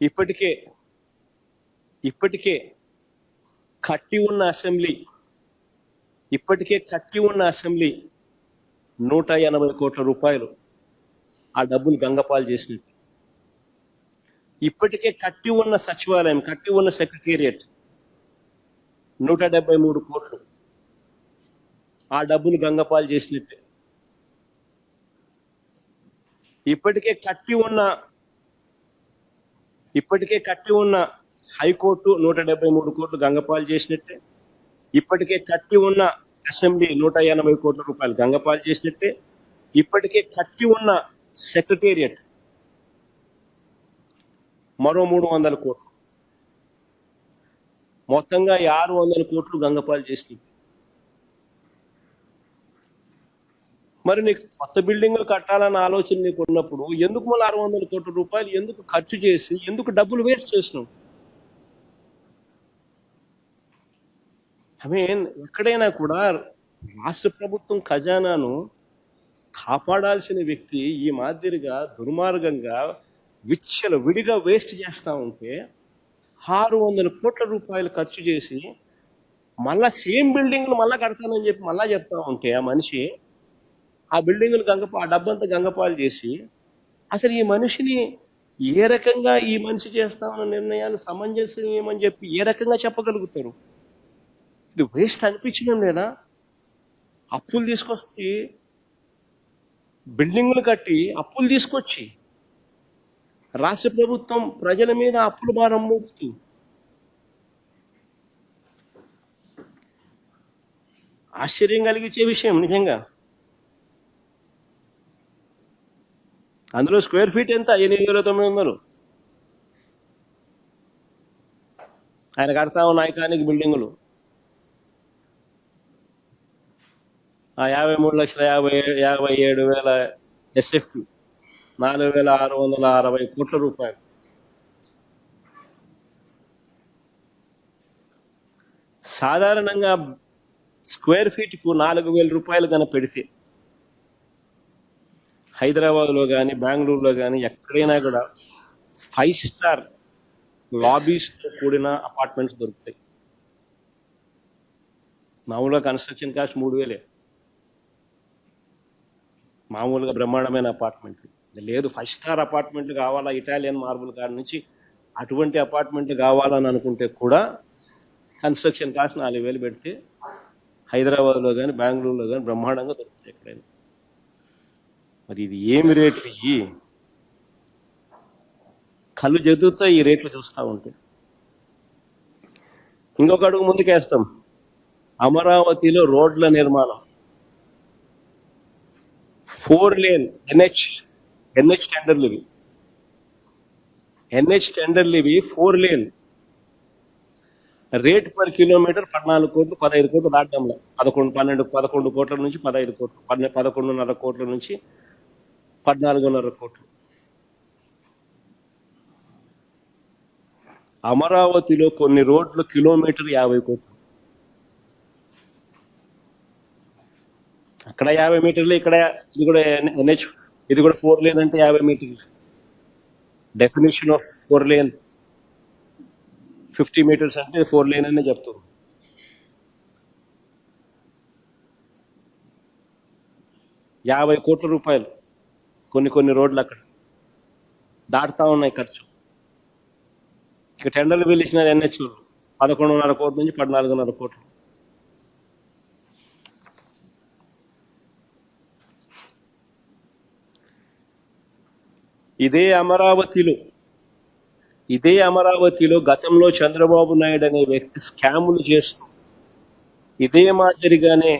ఇప్పటికే ఇప్పటికే కట్టి ఉన్న అసెంబ్లీ ఇప్పటికే కట్టి ఉన్న అసెంబ్లీ నూట ఎనభై కోట్ల రూపాయలు ఆ డబ్బులు గంగపాలు చేసినట్టు ఇప్పటికే కట్టి ఉన్న సచివాలయం కట్టి ఉన్న సెక్రటేరియట్ నూట డెబ్బై మూడు కోట్లు ఆ డబ్బులు గంగపాలు చేసినట్టే. ఇప్పటికే కట్టి ఉన్న ఇప్పటికే కట్టి ఉన్న హైకోర్టు నూట డెబ్బై మూడు కోట్లు గంగపాలు చేసినట్టే ఇప్పటికే కట్టి ఉన్న అసెంబ్లీ నూట ఎనభై కోట్ల రూపాయలు గంగపాలు చేసినట్టే ఇప్పటికే కట్టి ఉన్న సెక్రటేరియట్ మరో మూడు వందల కోట్లు. మొత్తంగా ఈ ఆరు వందల కోట్లు గంగపాలు చేసినట్టు. మరి నీకు కొత్త బిల్డింగ్లు కట్టాలన్న ఆలోచన నీకు ఉన్నప్పుడు ఎందుకు మళ్ళీ ఆరు వందల కోట్ల రూపాయలు ఎందుకు ఖర్చు చేసి ఎందుకు డబ్బులు వేస్ట్ చేసినావు ఐ మీన్ ఎక్కడైనా కూడా రాష్ట్ర ప్రభుత్వం ఖజానాను కాపాడాల్సిన వ్యక్తి ఈ మాదిరిగా దుర్మార్గంగా విచ్చల విడిగా వేస్ట్ చేస్తూ ఉంటే ఆరు వందల కోట్ల రూపాయలు ఖర్చు చేసి మళ్ళా సేమ్ బిల్డింగ్లు మళ్ళీ కడతానని చెప్పి మళ్ళా చెప్తా ఉంటే ఆ మనిషి ఆ బిల్డింగ్లు గంగపా ఆ డబ్బంతా గంగపాలు చేసి అసలు ఈ మనిషిని ఏ రకంగా ఈ మనిషి చేస్తామన్న నిర్ణయాలు సమంజసం ఏమని చెప్పి ఏ రకంగా చెప్పగలుగుతారు? ఇది వేస్ట్ అనిపించడం లేదా? అప్పులు తీసుకొచ్చి బిల్డింగులు కట్టి అప్పులు తీసుకొచ్చి రాష్ట్ర ప్రభుత్వం ప్రజల మీద అప్పుల భారం మోపుతూ ఆశ్చర్యం కలిగించే విషయం నిజంగా. అందులో స్క్వేర్ ఫీట్ ఎంత? ఎనిమిది వేల తొమ్మిది వందలు. ఆయన కడతా ఉన్న ఐకానిక్ బిల్డింగులు. ఆ యాభై మూడు లక్షల యాభై యాభై ఏడు వేల ఎస్ఎఫ్టి నాలుగు వేల ఆరు వందల అరవై కోట్ల రూపాయలు. సాధారణంగా స్క్వేర్ ఫీట్కు నాలుగు వేల రూపాయలు కనుక పెడితే హైదరాబాద్లో కానీ బెంగళూరులో కానీ ఎక్కడైనా కూడా ఫైవ్ స్టార్ లాబీస్తో కూడిన అపార్ట్మెంట్స్ దొరుకుతాయి. మామూలుగా కన్స్ట్రక్షన్ కాస్ట్ మూడు వేలే. మామూలుగా బ్రహ్మాండమైన అపార్ట్మెంట్లు లేదు ఫైవ్ స్టార్ అపార్ట్మెంట్లు కావాలా? ఇటాలియన్ మార్బుల్ కాడ నుంచి అటువంటి అపార్ట్మెంట్లు కావాలని అనుకుంటే కూడా కన్స్ట్రక్షన్ కాస్ట్ నాలుగు వేలు పెడితే హైదరాబాద్లో కానీ బెంగళూరులో కానీ బ్రహ్మాండంగా దొరుకుతాయి ఎక్కడైనా. మరి ఇది ఏమి రేట్లు ఇవి కళ్ళు చదువుతా ఈ రేట్లు చూస్తూ ఉంటే. ఇంకొక అడుగు ముందుకేస్తాం. అమరావతిలో రోడ్ల నిర్మాణం. ఫోర్ లేన్ ఎన్హెచ్ ఎన్హెచ్ టెండర్లు ఇవి. ఎన్హెచ్ టెండర్లు ఇవి four lane. Rate per kilometre పద్నాలుగు కోట్లు పదహైదు కోట్లు దాటంలో పదకొండు పన్నెండు పదకొండు కోట్ల నుంచి పదహైదు కోట్లు పన్నె పదకొండున్నర కోట్ల నుంచి పద్నాలుగున్నర కోట్లు. అమరావతిలో కొన్ని రోడ్లు కిలోమీటర్ యాభై కోట్లు. అక్కడ యాభై మీటర్లు ఇక్కడ ఇది కూడా ఎన్హెచ్ ఇది కూడా ఫోర్ లేన్ అంటే యాభై మీటర్లు. Definition of four lane fifty metres అంటే ఫోర్ లేన్ అనే చెప్తుంది యాభై కోట్ల రూపాయలు. కొన్ని కొన్ని రోడ్లు అక్కడ దాటుతా ఉన్నాయి ఖర్చు. ఇక టెండర్లు పిలిచిన ఎన్హెచ్ పదకొండున్నర కోట్ల నుంచి పద్నాలుగున్నర కోట్లు. ఇదే అమరావతిలో ఇదే అమరావతిలో గతంలో చంద్రబాబు నాయుడు అనే వ్యక్తి స్కాములు చేస్తూ ఇదే మాదిరిగానే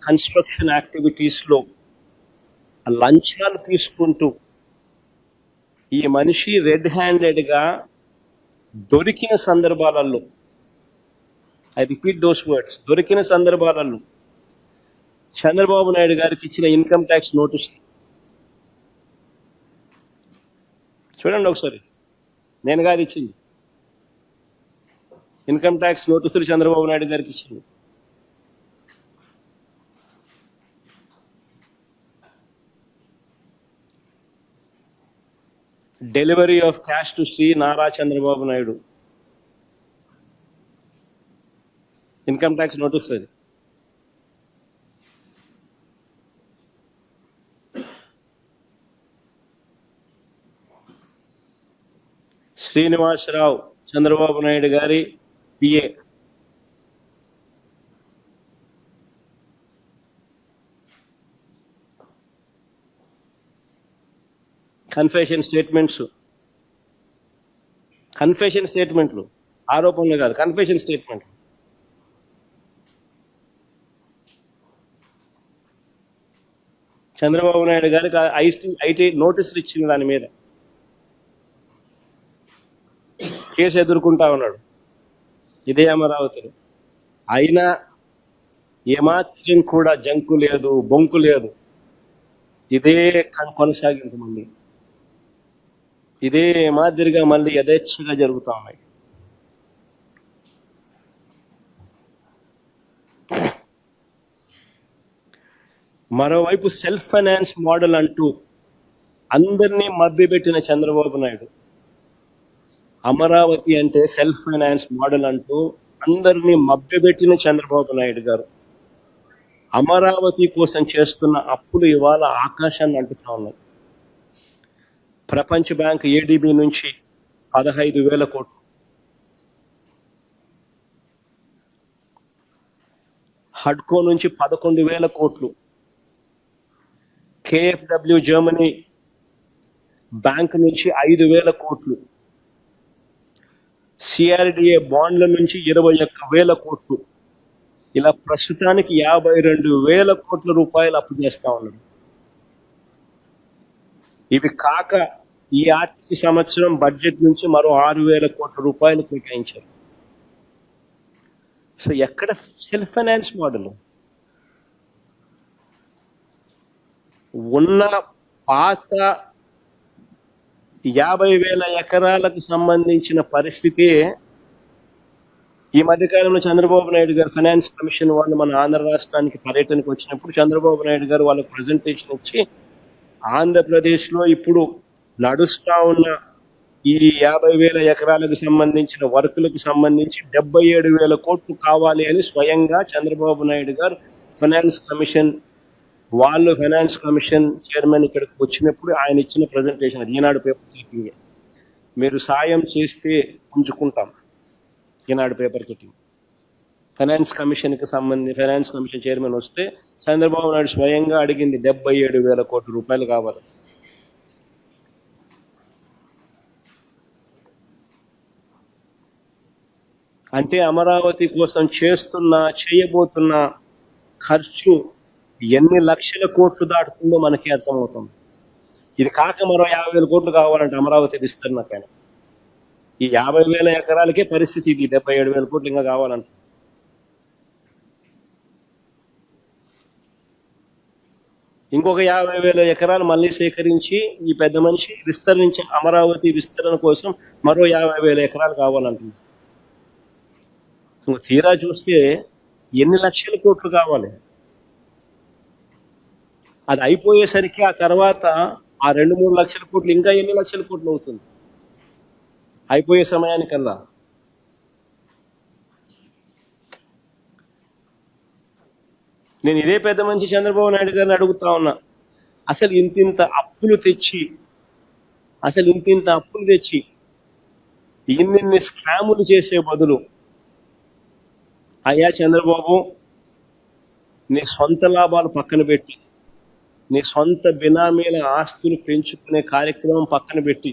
కన్స్ట్రక్షన్ యాక్టివిటీస్లో లంచాలు తీసుకుంటూ ఈ మనిషి రెడ్ హ్యాండెడ్గా దొరికిన సందర్భాలలో ఐ రిపీట్ దోస్ వర్డ్స్ దొరికిన సందర్భాలలో చంద్రబాబు నాయుడు గారికి ఇచ్చిన ఇన్కమ్ ట్యాక్స్ నోటీస్. చూడండి ఒకసారి నేను కాదు ఇచ్చింది. ఇన్కమ్ ట్యాక్స్ నోటీసులు చంద్రబాబు నాయుడు గారికి ఇచ్చింది. Delivery of cash to Shri Nara Chandrababu Naidu. Income tax notice అది శ్రీనివాసరావు చంద్రబాబు నాయుడు గారి పిఏ కన్ఫెషన్ స్టేట్మెంట్స్ కన్ఫెషన్ స్టేట్మెంట్లు ఆరోపణలు కాదు కన్ఫెషన్ స్టేట్మెంట్లు చంద్రబాబు నాయుడు గారికి ఐటీ ఐటీ నోటీసులు ఇచ్చింది దాని మీద కేసు ఎదుర్కొంటా ఉన్నాడు. ఇదే అమరావతిలో అయినా ఏమాత్రం కూడా జంకు లేదు బొంకు లేదు. ఇదే కన్- కొనసాగింపు మళ్ళీ. ఇదే మాదిరిగా మళ్ళీ యథేచ్ఛగా జరుగుతూ ఉన్నాయి. మరోవైపు సెల్ఫ్ ఫైనాన్స్ మోడల్ అంటూ అందరినీ మభ్యపెట్టిన చంద్రబాబు నాయుడు. అమరావతి అంటే సెల్ఫ్ ఫైనాన్స్ మోడల్ అంటూ అందరినీ మభ్యపెట్టిన చంద్రబాబు నాయుడు గారు. అమరావతి కోసం చేస్తున్న అప్పులు ఇవాళ ఆకాశాన్ని అంటుతా ఉన్నాయి. ప్రపంచ బ్యాంక్ ఏడీబీ నుంచి పదహైదు వేల కోట్లు. హడ్కో నుంచి పదకొండు వేల కోట్లు. కేఎఫ్డబ్ల్యూ జర్మనీ బ్యాంక్ నుంచి ఐదు వేల కోట్లు. సిఆర్డిఏ బాండ్ల నుంచి ఇరవై ఒక్క వేల కోట్లు. ఇలా ప్రస్తుతానికి యాభై రెండు వేల కోట్ల రూపాయలు అప్పు చేస్తా ఉన్నాడు ఇవి కాక ఈ ఆర్థిక సంవత్సరం బడ్జెట్ నుంచి మరో ఆరు వేల కోట్ల రూపాయలు కేటాయించారు. సో ఎక్కడ సెల్ఫ్ ఫైనాన్స్ మోడల్? ఉన్న పాత యాభై వేల ఎకరాలకు సంబంధించిన పరిస్థితి ఈ మధ్యకాలంలో చంద్రబాబు నాయుడు గారు ఫైనాన్స్ కమిషన్ వాళ్ళు మన ఆంధ్ర రాష్ట్రానికి పర్యటనకు వచ్చినప్పుడు చంద్రబాబు నాయుడు గారు వాళ్ళకి ప్రజెంటేషన్ ఇచ్చి ఆంధ్రప్రదేశ్లో ఇప్పుడు నడుస్తూ ఉన్న ఈ యాభై వేల ఎకరాలకు సంబంధించిన వర్కులకు సంబంధించి డెబ్బై ఏడు వేల కోట్లు కావాలి అని స్వయంగా చంద్రబాబు నాయుడు గారు ఫైనాన్స్ కమిషన్ వాళ్ళు ఫైనాన్స్ కమిషన్ చైర్మన్ ఇక్కడికి వచ్చినప్పుడు ఆయన ఇచ్చిన ప్రజెంటేషన్ అది ఈనాడు పేపర్ క్లిప్పింగ్. మీరు సాయం చేస్తే పుంజుకుంటాం. ఈనాడు పేపర్ కటింగ్ ఫైనాన్స్ కమిషన్కి సంబంధించి ఫైనాన్స్ కమిషన్ చైర్మన్ వస్తే చంద్రబాబు నాయుడు స్వయంగా అడిగింది డెబ్బై ఏడు వేల కోట్ల రూపాయలు కావాలి. అంటే అమరావతి కోసం చేస్తున్న చేయబోతున్న ఖర్చు ఎన్ని లక్షల కోట్లు దాటుతుందో మనకి అర్థమవుతుంది. ఇది కాక మరో యాభై వేల కోట్లు కావాలంటే అమరావతి విస్తరణకైనా ఈ యాభై వేల ఎకరాలకే పరిస్థితి ఇది డెబ్బై ఏడు వేల కోట్లు ఇంకా కావాలంట ఇంకొక యాభై వేల ఎకరాలు మళ్ళీ సేకరించి ఈ పెద్ద మనిషి విస్తరించి అమరావతి విస్తరణ కోసం మరో యాభై వేల ఎకరాలు కావాలంటుంది. తీరా చూస్తే ఎన్ని లక్షల కోట్లు కావాలి? అది అయిపోయేసరికి ఆ తర్వాత ఆ రెండు మూడు లక్షల కోట్లు ఇంకా ఎన్ని లక్షల కోట్లు అవుతుంది? అయిపోయే సమయానికల్లా. నేను ఇదే పెద్ద మనిషి చంద్రబాబు నాయుడు గారిని అడుగుతా ఉన్నా. అసలు ఇంతింత అప్పులు తెచ్చి అసలు ఇంతింత అప్పులు తెచ్చి ఇన్నిన్ని స్కాములు చేసే బదులు అయ్యా చంద్రబాబు నీ సొంత లాభాలు పక్కన పెట్టి నీ సొంత బినామీల ఆస్తులు పెంచుకునే కార్యక్రమం పక్కన పెట్టి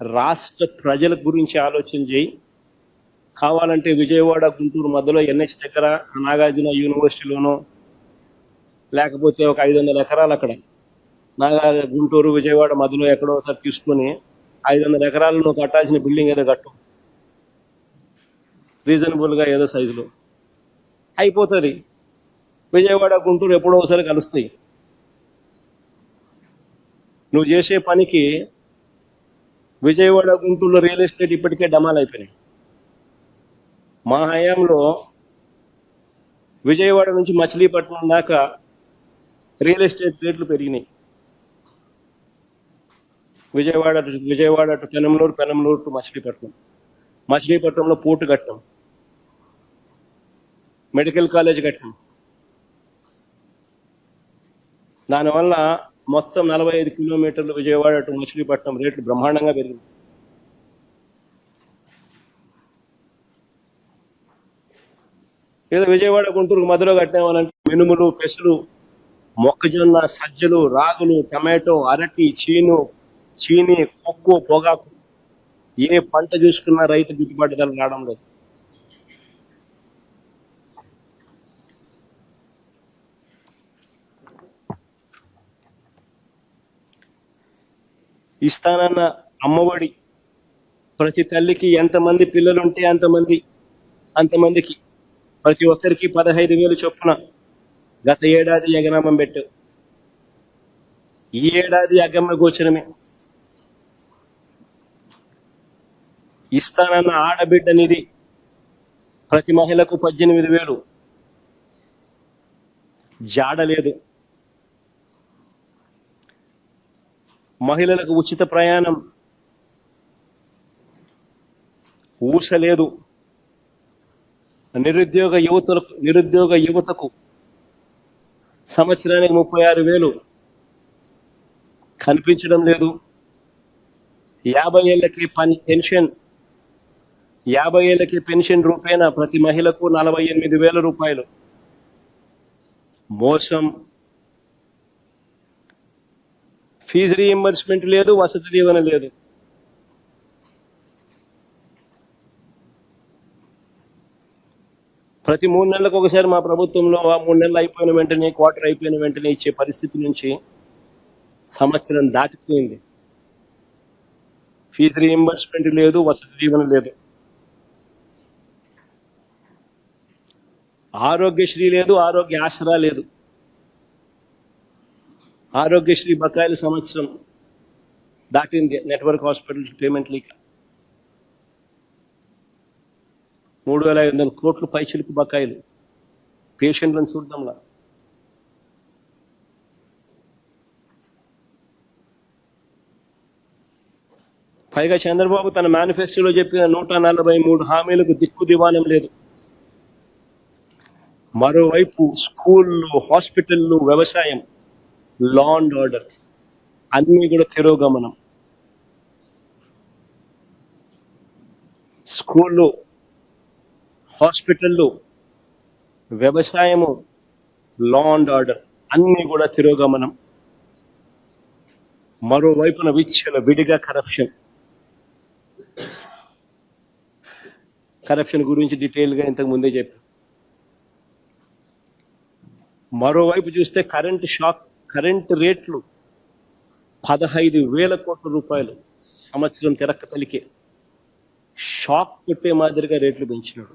రాష్ట్ర ప్రజల గురించి ఆలోచన చేయి. కావాలంటే విజయవాడ గుంటూరు మధ్యలో ఎన్హెచ్ దగ్గర నాగార్జున యూనివర్సిటీలోనో లేకపోతే ఒక ఐదు వందల ఎకరాలు అక్కడ. నాగా గుంటూరు విజయవాడ మధ్యలో ఎక్కడో ఒకసారి తీసుకొని ఐదు వందల ఎకరాలు నువ్వు కట్టాల్సిన బిల్డింగ్ ఏదో కట్టు. రీజనబుల్గా ఏదో సైజులో. అయిపోతుంది. విజయవాడ గుంటూరు ఎప్పుడో ఒకసారి కలుస్తాయి. నువ్వు చేసే పనికి విజయవాడ గుంటూరులో రియల్ ఎస్టేట్ ఇప్పటికే డమాల్ అయిపోయినాయి. మా హయాంలో విజయవాడ నుంచి మచిలీపట్నం దాకా రియల్ ఎస్టేట్ రేట్లు పెరిగినాయి. Vijayawada Vijayawada to Penamaluru Penamaluru to Machilipatnam. మచిలీపట్నంలో పోర్టు కట్టడం మెడికల్ కాలేజ్ కట్టడం దానివల్ల మొత్తం నలభై ఐదు కిలోమీటర్లు విజయవాడ టు మచిలీపట్నం రేట్లు బ్రహ్మాండంగా పెరిగింది ఏదో విజయవాడ గుంటూరు మధ్యలో కట్టామనంటే మినుములు పెసులు మొక్కజొన్న సజ్జలు రాగులు టమాటో అరటి చీను చీని కొక్కు పొగాకు. ఏ పంట చూసుకున్నా రైతు గిట్టుబాటు ధర రావడం లేదు. ఇస్తానన్న అమ్మఒడి. ప్రతి తల్లికి ఎంతమంది పిల్లలుంటే అంతమంది అంతమందికి ప్రతి ఒక్కరికి పదహైదు వేలు చొప్పున గత ఏడాది యగనామం పెట్టు. ఈ ఏడాది అగమ్య గోచరమే. ఇస్తానన్న ఆడబిడ్డ నిధి ప్రతి మహిళకు పద్దెనిమిది వేలు. జాడ లేదు. మహిళలకు ఉచిత ప్రయాణం ఊసలేదు లేదు. నిరుద్యోగ యువతలకు నిరుద్యోగ యువతకు సంవత్సరానికి ముప్పై ఆరు వేలు కనిపించడం లేదు. యాభై ఏళ్ళకి పని పెన్షన్ యాభై ఏళ్ళకి పెన్షన్ రూపేణా ప్రతి మహిళకు నలభై ఎనిమిది వేల రూపాయలు. మోసం. ఫీజు రీఎంబర్స్మెంట్ లేదు వసతి దీవెన లేదు. ప్రతి మూడు నెలలకు ఒకసారి మా ప్రభుత్వంలో ఆ మూడు నెలలు అయిపోయిన వెంటనే క్వార్టర్ అయిపోయిన వెంటనే ఇచ్చే పరిస్థితి నుంచి సంవత్సరం దాటిపోయింది. ఫీజు రీఎంబర్స్మెంట్ లేదు వసతి దీవెన లేదు. ఆరోగ్యశ్రీ లేదు ఆరోగ్య ఆసరా లేదు. ఆరోగ్యశ్రీ బకాయిల సంవత్సరం దాటింది. నెట్వర్క్ హాస్పిటల్స్ పేమెంట్ లేక. మూడు వేల ఐదు వందల కోట్లు పైసలకు బకాయిలు. పేషెంట్లను చూద్దాంలా. పైగా చంద్రబాబు తన మేనిఫెస్టోలో చెప్పిన నూట నలభై మూడు హామీలకు దిక్కు దివానం లేదు. మరోవైపు స్కూళ్ళు హాస్పిటళ్ళు వ్యవసాయం లా అండ్ ఆర్డర్ అన్నీ కూడా తిరోగమనం. స్కూల్లో హాస్పిటళ్ళు వ్యవసాయము లా అండ్ ఆర్డర్ అన్నీ కూడా తిరోగమనం. మరోవైపున విచ్చల విడిగా కరప్షన్ కరప్షన్ గురించి డీటెయిల్గా ఇంతకు ముందే చెప్పాను మరోవైపు చూస్తే కరెంట్ షాక్ కరెంట్ రేట్లు పదహైదు వేల కోట్ల రూపాయలు సంవత్సరం తిరక్క తలికే. షాక్ కొట్టే మాదిరిగా రేట్లు పెంచినాడు.